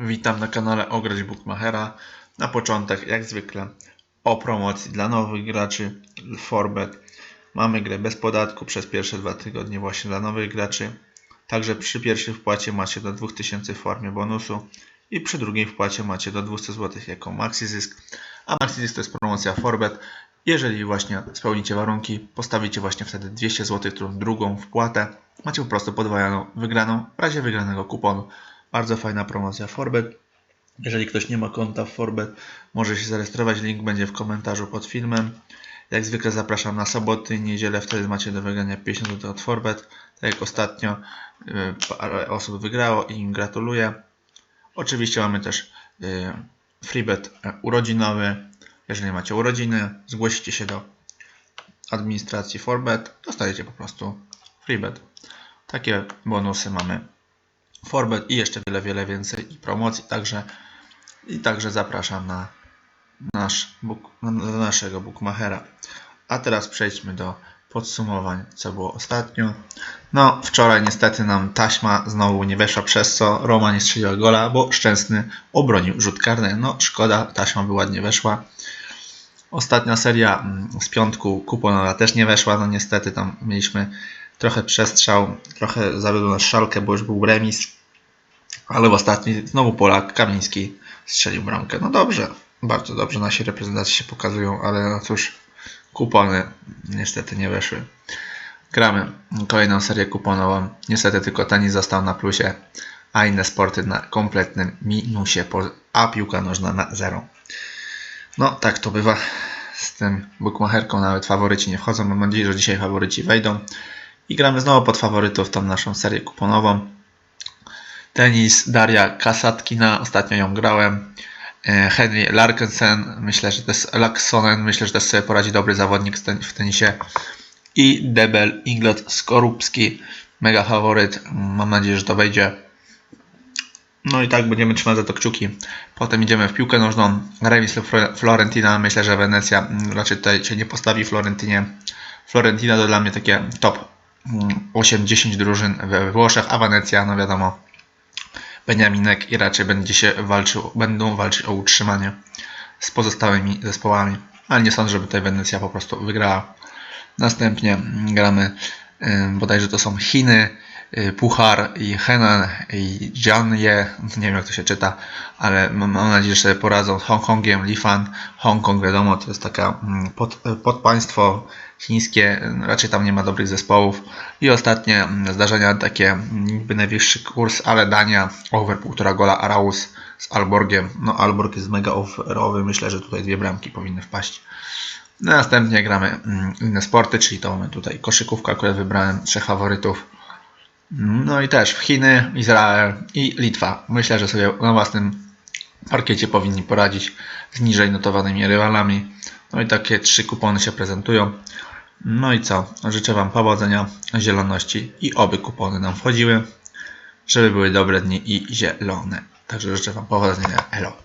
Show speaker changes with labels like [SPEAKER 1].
[SPEAKER 1] Witam na kanale Ograć Bookmachera. Na początek, jak zwykle, o promocji dla nowych graczy Forbet. Mamy grę bez podatku przez pierwsze dwa tygodnie właśnie dla nowych graczy. Także przy pierwszej wpłacie macie do 2000 w formie bonusu i przy drugiej wpłacie macie do 200 zł jako maxi zysk. A maxi zysk to jest promocja Forbet. Jeżeli właśnie spełnicie warunki, postawicie właśnie wtedy 200 zł, którą drugą wpłatę, macie po prostu podwojoną wygraną w razie wygranego kuponu. Bardzo fajna promocja Forbet. Jeżeli ktoś nie ma konta w Forbet, może się zarejestrować. Link będzie w komentarzu pod filmem. Jak zwykle zapraszam na soboty i niedzielę, wtedy macie do wygrania 50 zł od Forbet. Tak jak ostatnio y, parę osób wygrało i im gratuluję. Oczywiście mamy też y, freebet e, urodzinowy. Jeżeli macie urodziny, zgłosicie się do administracji Forbet, dostajecie po prostu freebet. Takie bonusy mamy Forbet i jeszcze wiele, wiele więcej i promocji, także i także zapraszam na nasz na na naszego bookmachera. A teraz przejdźmy do podsumowań, co było ostatnio. No, wczoraj niestety nam taśma znowu nie weszła, przez co Roma nie strzeliła gola, bo Szczęsny obronił rzut karny. No, szkoda, taśma by ładnie weszła. Ostatnia seria mm, z piątku kuponowa też nie weszła, no niestety tam mieliśmy trochę przestrzał, trochę zawiódł nas szalkę, bo już był remis, ale w ostatniej znowu Polak Kamiński strzelił bramkę. No dobrze, bardzo dobrze nasi reprezentacje się pokazują, ale no cóż, kupony niestety nie weszły. Gramy kolejną serię kuponową. Niestety tylko tenis został na plusie, a inne sporty na kompletnym minusie, a piłka nożna na zero. No, tak to bywa z tym bookmacherką, nawet faworyci nie wchodzą. Mam nadzieję, że dzisiaj faworyci wejdą. I gramy znowu pod faworytów tą naszą serię kuponową. Tenis Daria Kasatkina, ostatnio ją grałem. E, Henry Larkensen, myślę, że to jest Laksonen, myślę, że też sobie poradzi dobry zawodnik w ten- w tenisie. I Debel Inglot Skorupski, mega faworyt. Mam nadzieję, że to wejdzie. No i tak będziemy trzymać za to kciuki. Potem idziemy w piłkę nożną. Remis lub Flo- Florentina. Myślę, że Wenecja mm, raczej tutaj się nie postawi Florentinie. Florentina to dla mnie takie top mm, 8-10 drużyn we Włoszech, a Wenecja, no wiadomo, Beniaminek i raczej będzie się walczył, będą walczyć o utrzymanie z pozostałymi zespołami. Ale nie sądzę, żeby tutaj Wenecja po prostu wygrała. Następnie gramy bodajże to są Chiny, Puchar i Henan i Jianye, nie wiem jak to się czyta, ale mam, mam nadzieję, że sobie poradzą z Hongkongiem, Lifan. Hongkong wiadomo, to jest taka mm, pod, podpaństwo chińskie, y, raczej tam nie ma dobrych zespołów. I ostatnie mm, zdarzenia takie, mm, niby najwyższy kurs, ale Dania, over 1,5 gola Araus z Alborgiem. No Alborg jest mega overowy, myślę, że tutaj dwie bramki powinny wpaść. Następnie gramy inne sporty, czyli to mamy tutaj koszykówkę, akurat wybrałem trzech faworytów. No i też Chiny, Izrael i Litwa. Myślę, że sobie na własnym parkiecie powinni poradzić z niżej notowanymi rywalami. No i takie trzy kupony się prezentują. No i co? Życzę Wam powodzenia, zieloności i oby kupony nam wchodziły, żeby były dobre dni i zielone. Także życzę Wam powodzenia. Elo.